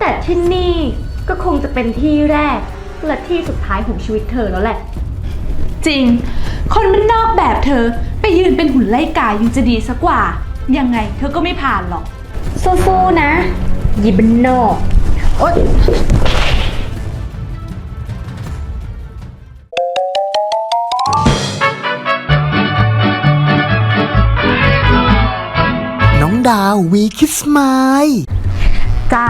แต่ที่นี่ก็คงจะเป็นที่แรก และที่สุดท้ายของชีวิตเธอแล้วแหละ จริง คนมันนอกแบบเธอไปยืนเป็นหุ่นไล่กายยังจะดีสักกว่า ยังไงเธอก็ไม่ผ่านหรอก สู้ๆนะหยิบันนอก โอ๊ย น้องดาววีคิสไมล์ จ้า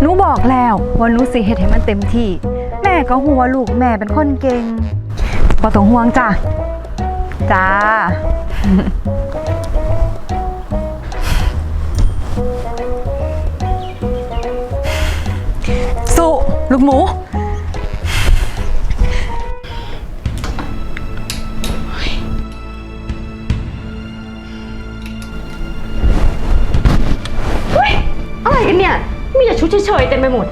หนูบอกแล้วว่าหนูสิเฮ็ดให้มันเต็มที่ แม่ก็หัวาลูกแม่เป็นคนเก่งบ่ต้องห่วงจ้าจ้าสุลูกหมู เฉยๆเต็มไปหมด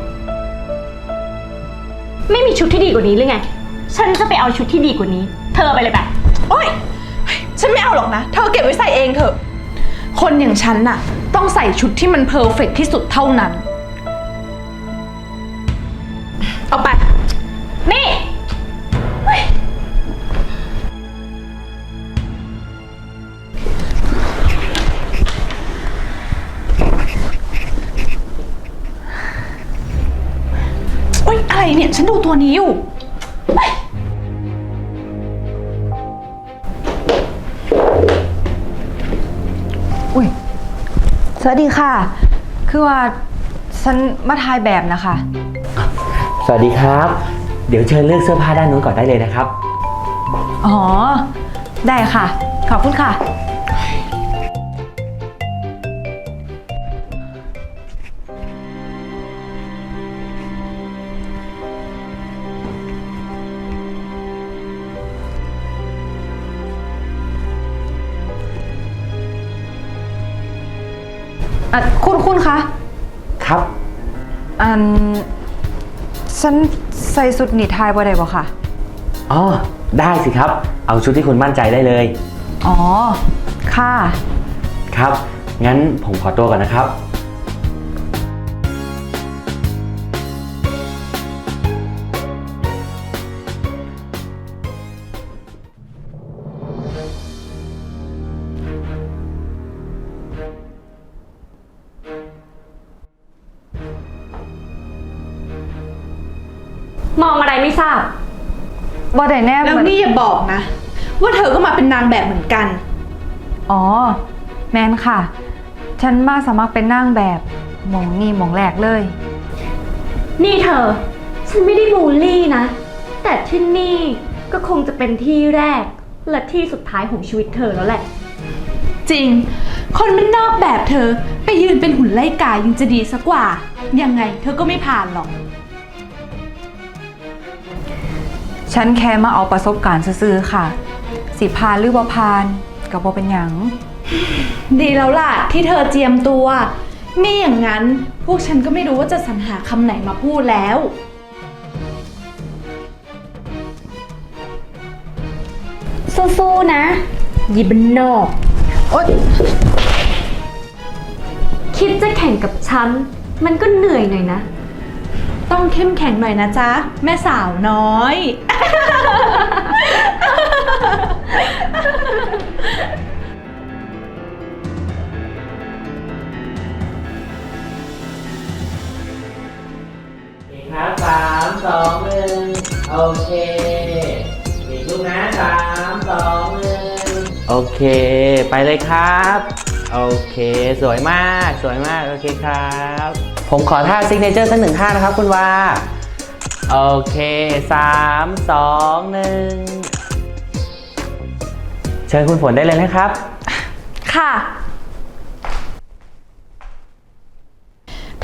ไม่มีชุดที่ดีกว่านี้หรือไง ฉันจะไปเอาชุดที่ดีกว่านี้ เธอเอาไปเลยแบบโอ๊ย ฉันไม่เอาหรอกนะ เธอเก็บไว้ใส่เองเถอะ คนอย่างฉันน่ะ ต้องใส่ชุดที่มันเพอร์เฟกที่สุดเท่านั้น ตัวนี้อยู่ อุ้ย สวัสดีค่ะ คือว่าฉันมาถ่ายแบบนะคะ สวัสดีครับ เดี๋ยวเชิญเลือกเสื้อผ้าด้านนู้นก่อนได้เลยนะครับ อ๋อ ได้ค่ะ ขอบคุณค่ะ อะคุณคุณคะ ครับ อันฉันใส่สุดหนีทายบ่ได้บ่ค่ะ อ๋อ ได้สิครับ เอาชุดที่คุณมั่นใจได้เลย อ๋อ ค่ะ ครับ งั้นผมขอตัวก่อนนะครับ บ่ได้แน่แล้วเหมือนนี่อย่าบอกนะ ว่าเธอก็มาเป็นนางแบบเหมือนกัน อ๋อ แมนค่ะ ฉันมาสมัครเป็นนางแบบหมองนี่หมองแหลกเลย นี่เธอ ฉันไม่ได้บูลลี่นะ แต่ที่นี่ก็คงจะเป็นที่แรก และที่สุดท้ายของชีวิตเธอแล้วแหละ จริง คนมันนอกแบบเธอ ไปยืนเป็นหุ่นไล่กายยังจะดีสักกว่า ยังไงเธอก็ไม่ผ่านหรอก ฉันแค่มาเอาประสบการณ์ซื่อๆค่ะ สิพานหรือบ่พานก็บ่เป็นหยัง ดีแล้วล่ะที่เธอเจียมตัวไม่อย่างนั้นพวกฉันก็ไม่รู้ว่าจะสรรหาคำไหนมาพูดแล้ว สู้ๆนะหยิบันนอก โอ๊ยคิดจะแข่งกับฉัน มันก็เหนื่อยหน่อยนะ ต้องเข้มแข็งหน่อยนะจ๊ะ แม่สาวน้อยโอเครับสามสองหนึ่งโอเคอีกลูกนะสามสองหนึ่งโอเค ไปเลยครับ โอเค สวยมาก สวยมาก โอเคครับ ผมขอท่าซิกเนเจอร์สักหนึ่งท่านะครับคุณวาโอเคสามสองหนึ่งเชิญคุณฝนได้เลยนะครับ ค่ะ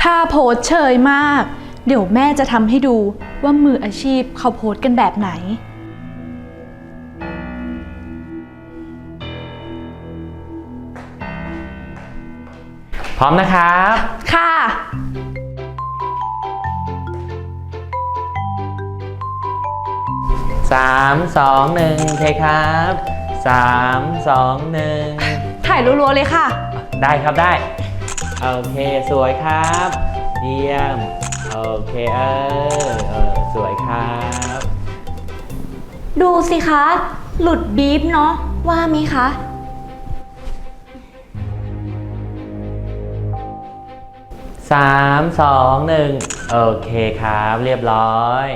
ถ้าโพสเชยมาก เดี๋ยวแม่จะทำให้ดูว่ามืออาชีพเขาโพสกันแบบไหน พร้อมนะครับ ค่ะ สามสองหนึ่งเทครับสามสองหนึ่งถ่ายรัวๆเลยค่ะ ได้ครับได้ โอเคสวยครับ เยี่ยม โอเคเออเออสวยครับ ดูสิคะ หลุดบีบเนาะว่าไหมคะ สามสองหนึ่งโอเคครับ เรียบร้อย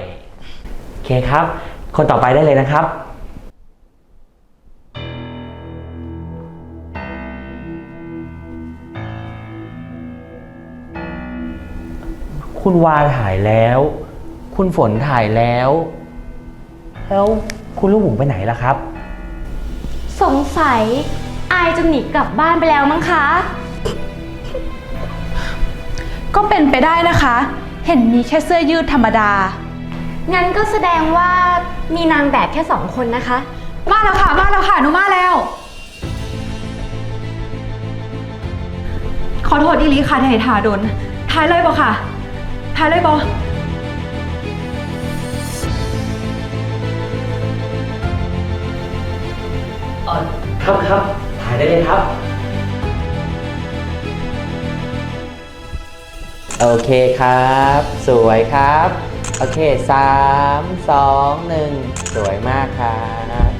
โอเคครับ คนต่อไปได้เลยนะครับ คุณวาถ่ายแล้ว คุณฝนถ่ายแล้ว แล้วคุณลูกหมูไปไหนล่ะครับ สงสัย อายจะหนีกลับบ้านไปแล้วมั้งคะ ก็เป็นไปได้นะคะ เห็นมีแค่เสื้อยืดธรรมดา งั้นก็แสดงว่า มีนางแบบแค่สองคนนะคะ มาแล้วค่ะ มาแล้วค่ะหนูมาแล้ว ขอโทษอีหลีค่ะที่ให้ทาดนทายเลยบ่ค่ะทายเลยบ่ครับครับถ่ายได้เลยครับ โอเคครับ สวยครับ โอเคสามสองหนึ่งสวยมากครับ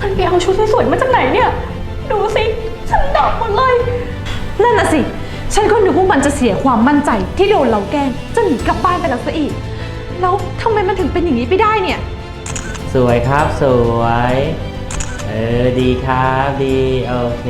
มันไปเอาชุดสวยๆมาจากไหนเนี่ย ดูสิฉันดอกหมดเลย นั่นน่ะสิ ฉันก็นึกว่ามันจะเสียความมั่นใจที่โดนเราแกล้งจะหนีกลับบ้านไปแล้วซะอีก แล้วทำไมมันถึงเป็นอย่างนี้ไปได้เนี่ย สวยครับสวย เออ ดีครับ ดี โอเค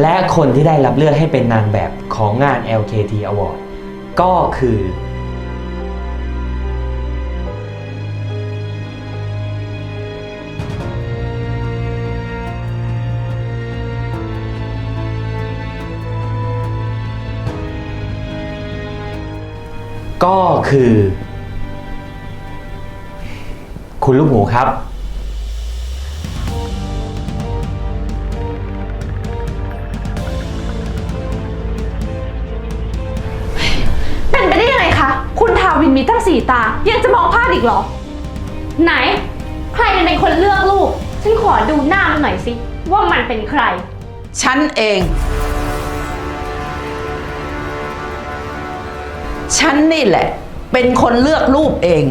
และคนที่ได้รับเลือกให้เป็นนางแบบของงาน LKT Award ก็คือ ก็คือ คุณลูกหมูครับ วินมีตั้งสี่ตา ยังจะมองพลาดอีกเหรอ ไหน ใครมันเป็นคนเลือกลูก ฉันขอดูหน้ามันหน่อยสิ ว่ามันเป็นใคร ฉันเอง ฉันนี่แหละ เป็นคนเลือกรูปเอง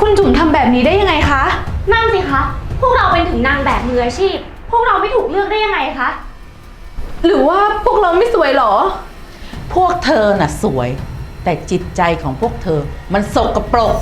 คุณจุ๋มทำแบบนี้ได้ยังไงคะ นั่นสิคะ พวกเราเป็นถึงนางแบบมืออาชีพ พวกเราไม่ถูกเลือกได้ยังไงคะ หรือว่าพวกเราไม่สวยเหรอ พวกเธอน่ะสวย แต่จิตใจของพวกเธอมันสกปรก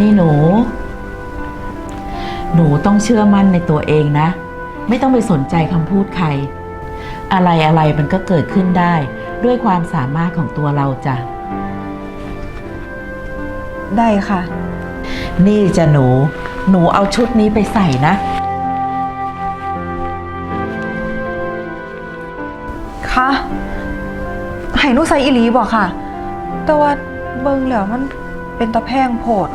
นี่หนู หนูต้องเชื่อมั่นในตัวเองนะ ไม่ต้องไปสนใจคำพูดใคร อะไรอะไรมันก็เกิดขึ้นได้ด้วยความสามารถของตัวเราจ้ะ ได้ค่ะ นี่จะหนู หนูเอาชุดนี้ไปใส่นะ ค่ะให้หนูใส่อีหลีบ่ค่ะ แต่ว่าเบิ่งแล้วมันเป็นตะแพงโพด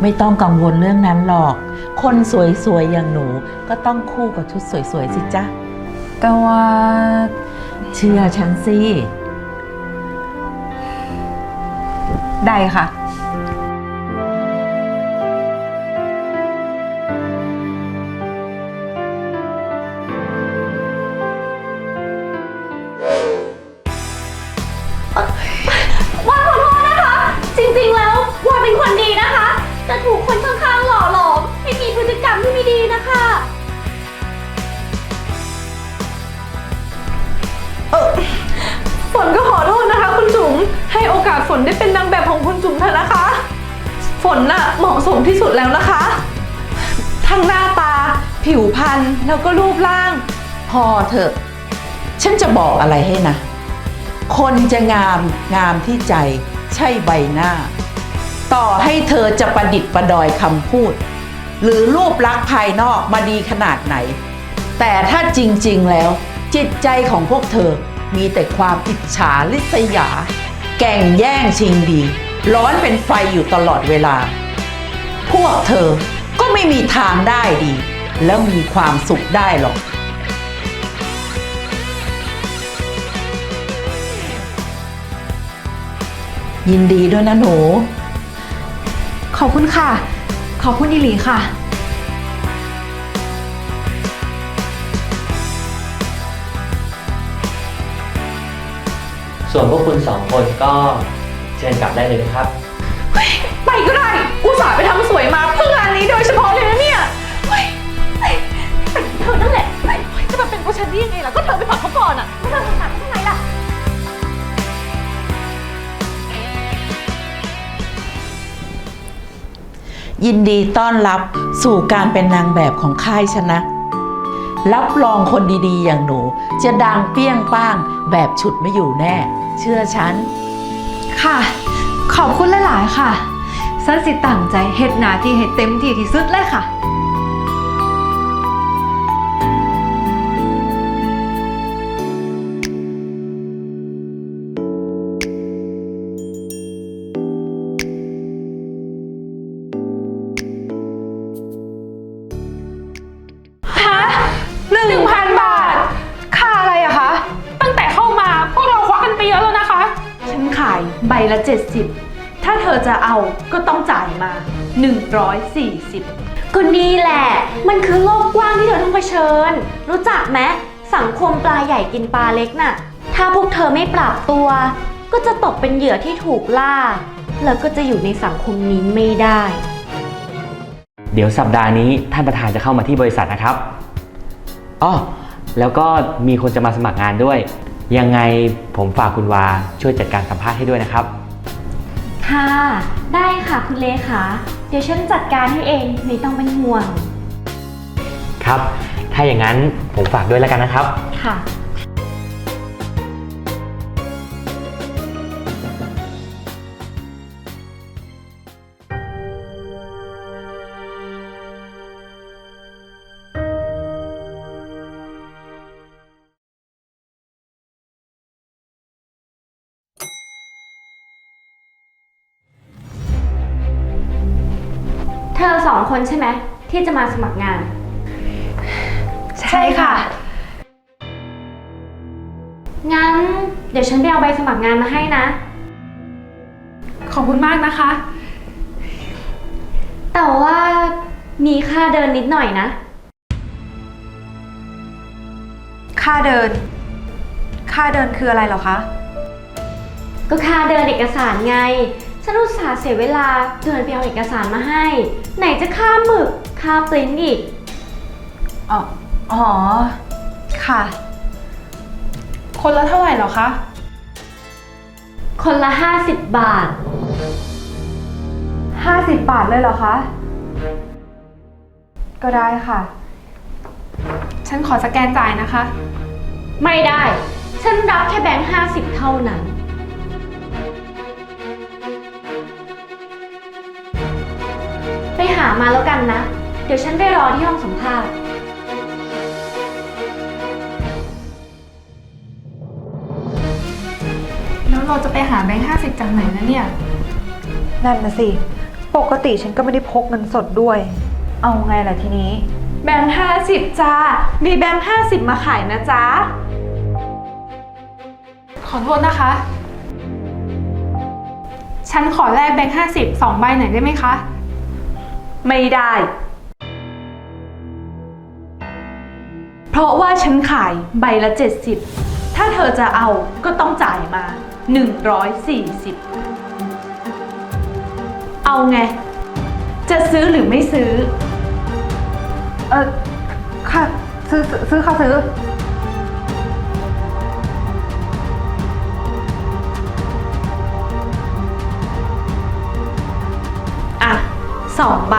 ไม่ต้องกังวลเรื่องนั้นหรอก คนสวยๆอย่างหนูก็ต้องคู่กับชุดสวยๆสิจ๊ะแต่ว่า เชื่อฉันสิ ได้ค่ะ เถอะนะคะ ฝนน่ะเหมาะสมที่สุดแล้วนะคะ ทั้งหน้าตา ผิวพรรณแล้วก็รูปร่าง พอเถอะ ฉันจะบอกอะไรให้นะ คนจะงามงามที่ใจ ใช่ใบหน้า ต่อให้เธอจะประดิษฐ์ประดอยคำพูด หรือรูปลักษณ์ภายนอกมาดีขนาดไหน แต่ถ้าจริง ๆ แล้ว จิตใจของพวกเธอมีแต่ความอิจฉาริษยา แก่งแย่งชิงดี ร้อนเป็นไฟอยู่ตลอดเวลา พวกเธอก็ไม่มีทางได้ดี แล้วมีความสุขได้หรอกยินดีด้วยนะหนู ขอบคุณค่ะ ขอบคุณอิหลีค่ะ ส่วนพวกคุณสองคนก็ เชิญกลับได้เลยนะครับ ไปก็ได้ อุตส่าห์ไปทำสวยมาเพื่องานนี้โดยเฉพาะเลยนะเนี่ยเฮ้ยเฮ้ยเป็นเธอนั่นแหละเฮ้ยจะมาเป็นผู้ชันได้ยังไงล่ะ ก็เธอไปผลักเขาก่อนอะแล้วเธอทำหนักได้ยังไงล่ะ ยินดีต้อนรับสู่การเป็นนางแบบของค่ายชนะ รับรองคนดีๆอย่างหนู จะดังเปี้ยงป้างแบบฉุดไม่อยู่แน่ เชื่อฉัน ค่ะ ขอบคุณหลายๆค่ะสันสิตั้งใจเฮ็ดหนาที่เฮ็ดเต็มที่ที่สุดเลยค่ะ 140 ก็นี่แหละ มันคือโลกกว้างที่เธอต้องเผชิญ รู้จักไหมสังคมปลาใหญ่กินปลาเล็กน่ะ ถ้าพวกเธอไม่ปรับตัว ก็จะตกเป็นเหยื่อที่ถูกล่า แล้วก็จะอยู่ในสังคมนี้ไม่ได้ เดี๋ยวสัปดาห์นี้ท่านประธานจะเข้ามาที่บริษัทนะครับอ๋อแล้วก็มีคนจะมาสมัครงานด้วย ยังไงผมฝากคุณวาช่วยจัดการสัมภาษณ์ให้ด้วยนะครับ ค่ะ ได้ค่ะคุณเลขา เดี๋ยวฉันจัดการให้เองไม่ต้องเป็นห่วง ครับ ถ้าอย่างนั้นผมฝากด้วยแล้วกันนะครับ ค่ะ คนใช่ไหมที่จะมาสมัครงาน ใช่ค่ะ งั้น เดี๋ยวฉันไปเอาใบสมัครงานมาให้นะ ขอบคุณมากนะคะ แต่ว่ามีค่าเดินนิดหน่อยนะ ค่าเดิน ค่าเดินคืออะไรเหรอคะ ก็ค่าเดินเอกสารไง ฉันอุตส่าห์เสียเวลาเดินไปเอาเอกสารมาให้ ไหนจะค่าหมึก ค่าปริ้นอีก อ๋ออ๋อ ค่ะ คนละเท่าไหร่เหรอคะ คนละ 50 บาท 50 บาทเลยเหรอคะ ก็ได้ค่ะ ฉันขอสแกนจ่ายนะคะ ไม่ได้ ฉันรับแค่แบงค์50 เท่านั้นามาแล้วกันนะ เดี๋ยวฉันไปรอที่ห้องสัมภาษณ์ แล้วเราจะไปหาแบงค์ห้าสิบจากไหนนะเนี่ย นั่นนะสิ ปกติฉันก็ไม่ได้พกเงินสดด้วย เอาไงล่ะทีนี้ แบงค์ห้าสิบจ้า มีแบงค์ห้าสิบมาขายนะจ๊ะ ขอโทษนะคะ ฉันขอแลกแบงค์ห้าสิบสองใบหน่อยได้ไหมคะ ไม่ได้ เพราะว่าฉันขายใบละ 70 ถ้าเธอจะเอาก็ต้องจ่ายมา 140 เอาไง จะซื้อหรือไม่ซื้อ เออค่ะ ซื้อซื้อซื้อค่ะซื้อ สองใบ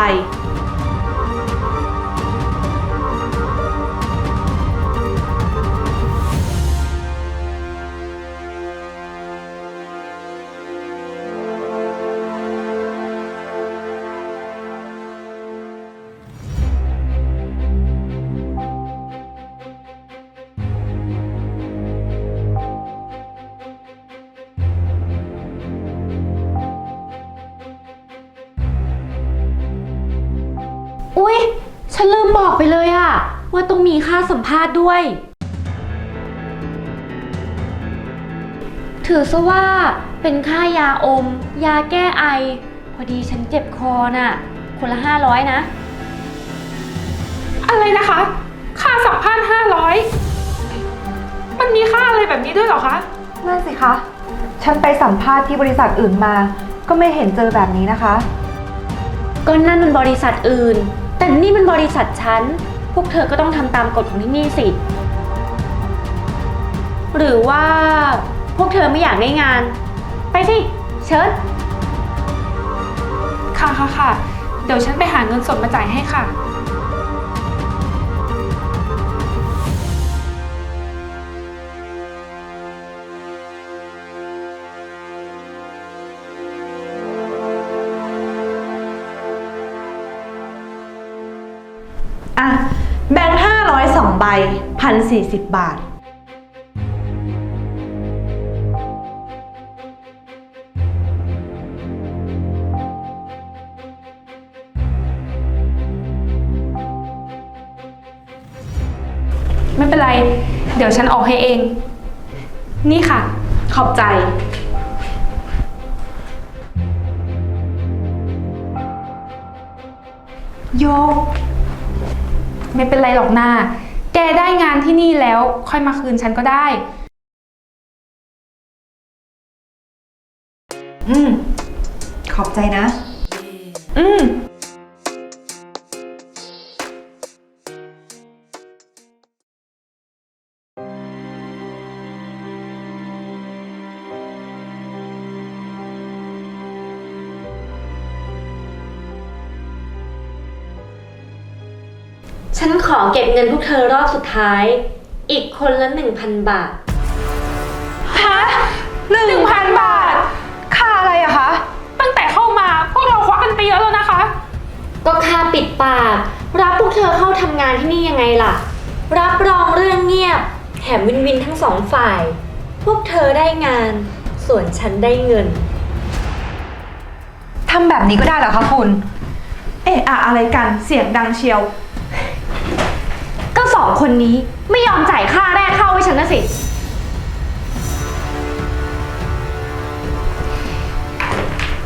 ต้องมีค่าสัมภาษณ์ด้วย ถือซะว่าเป็นค่ายาอม ยาแก้ไอ พอดีฉันเจ็บคอน่ะ คนละห้าร้อยนะ อะไรนะคะ ค่าสัมภาษณ์ห้าร้อยมันมีค่าอะไรแบบนี้ด้วยเหรอคะ นั่นสิคะ ฉันไปสัมภาษณ์ที่บริษัทอื่นมา ก็ไม่เห็นเจอแบบนี้นะคะ ก็นั่นมันบริษัทอื่น แต่นี่มันบริษัทฉันพ วกเธอก็ต้องทำตามกฎของที่นี่สิ หรือว่าพวกเธอไม่อยากได้งาน ไปสิ เชิญ ค่ะค่ะค่ะ เดี๋ยวฉันไปหาเงินสดมาจ่ายให้ค่ะอะ 1,040 บาท ไม่เป็นไร เดี๋ยวฉันออกให้เอง นี่ค่ะ ขอบใจ โยไม่เป็นไรหรอกหน้า แกได้งานที่นี่แล้วค่อยมาคืนฉันก็ได้ อืม ขอบใจนะ ฉันขอเก็บเงินพวกเธอรอบสุดท้าย อีกคนละหนึ่งพันบาท ฮะหนึ่งพันบาท ค่าอะไรอะคะ ตั้งแต่เข้ามาพวกเราควักกันไปเยอะแล้วนะคะ ก็ค่าปิดปาก รับพวกเธอเข้าทำงานที่นี่ยังไงล่ะ รับรองเรื่องเงียบ แถมวินวินทั้งสองฝ่าย พวกเธอได้งาน ส่วนฉันได้เงิน ทำแบบนี้ก็ได้เหรอคะคุณ เอะอะอะไรกัน เสียงดังเชียวก็ส องคนนี้ไม่ยอมจ่ายค่าแรกเข้าให้ฉันนะสิ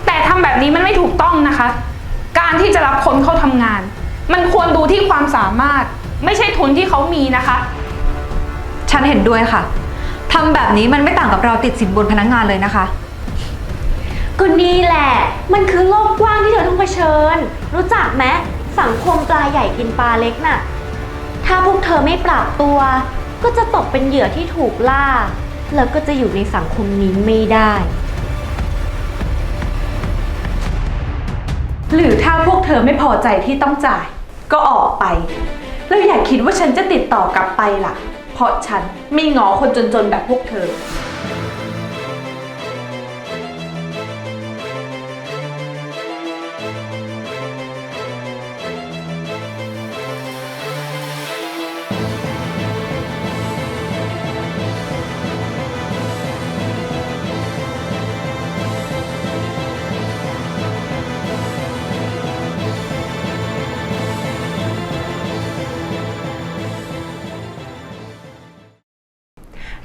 แต่ทำแบบนี้มันไม่ถูกต้องนะคะ การที่จะรับคนเข้าทำงาน มันควรดูที่ความสามารถ ไม่ใช่ทุนที่เขามีนะคะ ฉันเห็นด้วยค่ะ ทำแบบนี้มันไม่ต่างกับเราติดสินบนพนักงานเลยนะคะ ก็นี่แหละ มันคือโลกกว้างที่เธอต้องเผชิญ รู้จักไหมสังคมปลาใหญ่กินปลาเล็กน่ะ ถ้าพวกเธอไม่ปรับตัว ก็จะตกเป็นเหยื่อที่ถูกล่า แล้วก็จะอยู่ในสังคมนี้ไม่ได้ หรือถ้าพวกเธอไม่พอใจที่ต้องจ่าย ก็ออกไป แล้วอย่าคิดว่าฉันจะติดต่อกลับไปล่ะ เพราะฉันไม่งอคนจนๆแบบพวกเธอ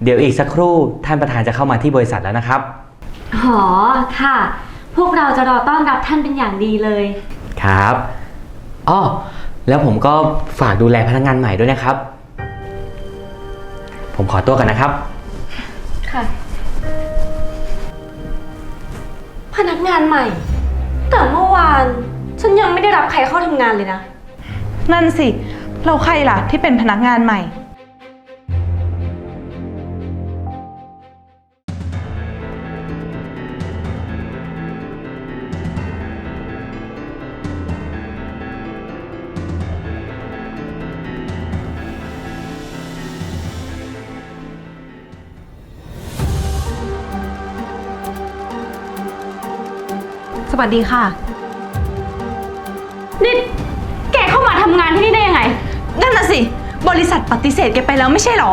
เดี๋ยวอีกสักครู่ท่านประธานจะเข้ามาที่บริษัทแล้วนะครับหอค่ะ พวกเราจะรอต้อนรับท่านเป็นอย่างดีเลย ครับอ้อแล้วผมก็ฝากดูแลพนักงานใหม่ด้วยนะครับ ผมขอตัวกันนะครับ ค่ะ พนักงานใหม่ แต่เมื่อวาน ฉันยังไม่ได้รับใครเข้าทำงานเลยนะ นั่นสิ เราใครล่ะที่เป็นพนักงานใหม่ วัสดีค่ะ นี่แกเข้ามาทำงานที่นี่ได้ยังไง นั่นน่ะสิ บริษัทปฏิเสธแกไปแล้วไม่ใช่เหรอ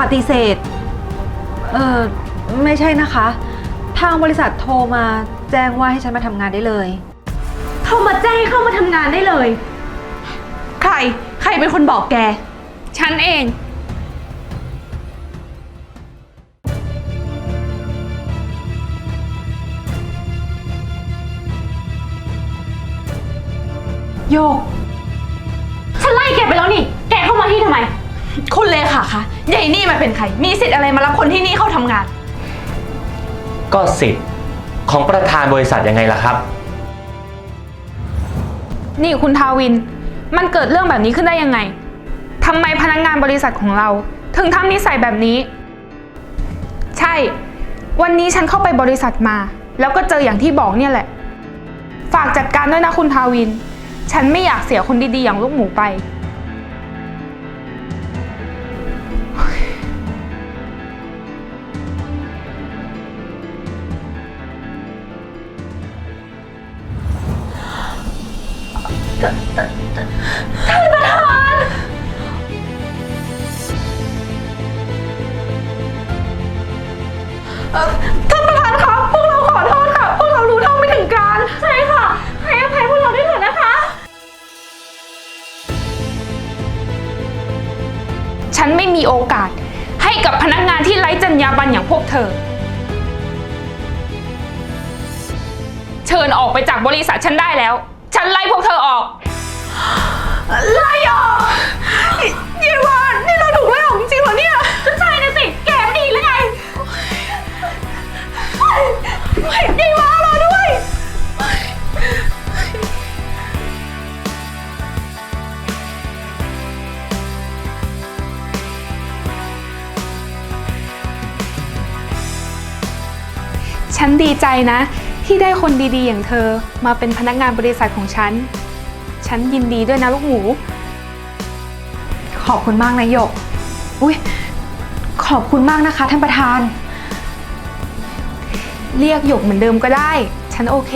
ปฏิเสธ เออไม่ใช่นะคะ ทางบริษัทโทรมาแจ้งว่าให้ฉันมาทำงานได้เลยเข้ามาแจ้งให้เข้ามาทำงานได้เลย ใคร ใครเป็นคนบอกแก ฉันเอง โยก ฉันไล่แกไปแล้วนี่ แกเข้ามาที่ทำไม คุณเลขาคะใหญ่นี่มาเป็นใคร มีสิทธิ์อะไรมารับคนที่นี่เข้าทำงาน ก็สิทธิ์ของประธานบริษัทยังไงล่ะครับ นี่คุณทาวิน มันเกิดเรื่องแบบนี้ขึ้นได้ยังไงทำไมพนักงานบริษัทของเรา ถึงทำนิสัยแบบนี้ ใช่ วันนี้ฉันเข้าไปบริษัทมา แล้วก็เจออย่างที่บอกเนี่ยแหละ ฝากจัดการด้วยนะคุณทาวิน ฉันไม่อยากเสียคนดีๆอย่างลูกหมูไป ฉันไม่มีโอกาส ให้กับพนักงานที่ไร้จรรยาบรรณอย่างพวกเธอ เชิญออกไปจากบริษัทฉันได้แล้ว ฉันไล่พวกเธอออก ไล่ออกเยวานนี่เราถูกไล่ออกจริงๆเหรอเนี่ยก็ใช่นะสิ แกไม่ดีหรือไงเยวาน ฉันดีใจนะ ที่ได้คนดีๆ อย่างเธอมาเป็นพนักงานบริษัทของฉัน ฉันยินดีด้วยนะลูกหมู ขอบคุณมากนายหยก อุ้ยขอบคุณมากนะคะท่านประธาน เรียกหยกเหมือนเดิมก็ได้ ฉันโอเค